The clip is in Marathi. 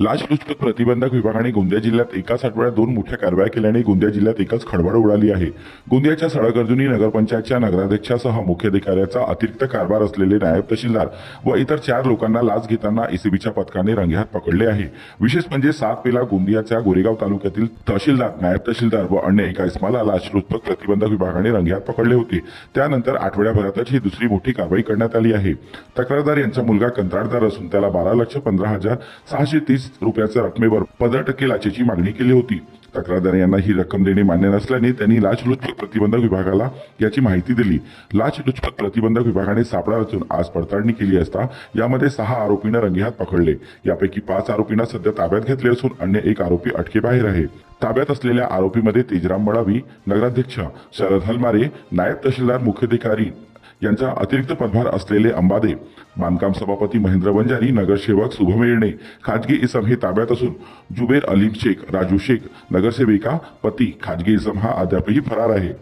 लाचलुचपत प्रतिबंधक विभागाने गोंदिया जिल्ह्यात एकाच आठवड्यात दोन मोठ्या कारवाया केल्याने गोंदिया जिल्ह्यात एकच खळबळ उडाली आहे. गोंदियाच्या सडगर्जुनी नगरपंचायतच्या नगराध्यक्षासह मुख्याधिकाऱ्याचा अतिरिक्त कारभार असलेले नायब तहसीलदार व इतर चार लोकांना लाच घेताना एसीबीच्या पथकाने रंगेहात पकडले आहे. विशेष म्हणजे सात पेला गोंदियाच्या गोरेगाव तालुक्यातील तहसीलदार नायब तहसीलदार व अन्य एका इस्माला लाचलुचपत प्रतिबंधक विभागाने रंगेहात पकडले होते. त्यानंतर आठवड्याभरातच ही दुसरी मोठी कारवाई करण्यात आली आहे. तक्रारदार यांचा मुलगा कंत्राटदार असून त्याला बारा लक्ष पंधरा हजार सहाशे तीस रुपयाच्या रकमेवर पंधरा टक्के लाचेची मागणी केली होती. तक्रारदार यांना ही रक्कम देणे मान्य नसल्याने त्यांनी लाचलुचपत प्रतिबंधक विभागाला याची माहिती दिली. लाचलुचपत प्रतिबंधक विभागाने सापळा रचून आज पडताळणी केली असता यामध्ये सहा आरोपींना रंगेहात पकडले. यापैकी पाच आरोपींना सध्या ताब्यात घेतले असून अन्य एक आरोपी अटकेबाहेर आहे. ताब्यात असलेल्या आरोपीमध्ये तेजराम बळावी नगराध्यक्ष शरद हलमारे नायब तहसीलदार मुख्याधिकारी यांचा अतिरिक्त पदभार असलेले अंबादे बांधकाम सभापती महेंद्र वंजारी नगरसेवक शुभम येणे खाजगी इसम हे ताब्यात असून जुबेर अलीम शेख राजू शेख नगरसेविका पती खाजगी इसम हा अद्यापही फरार आहे.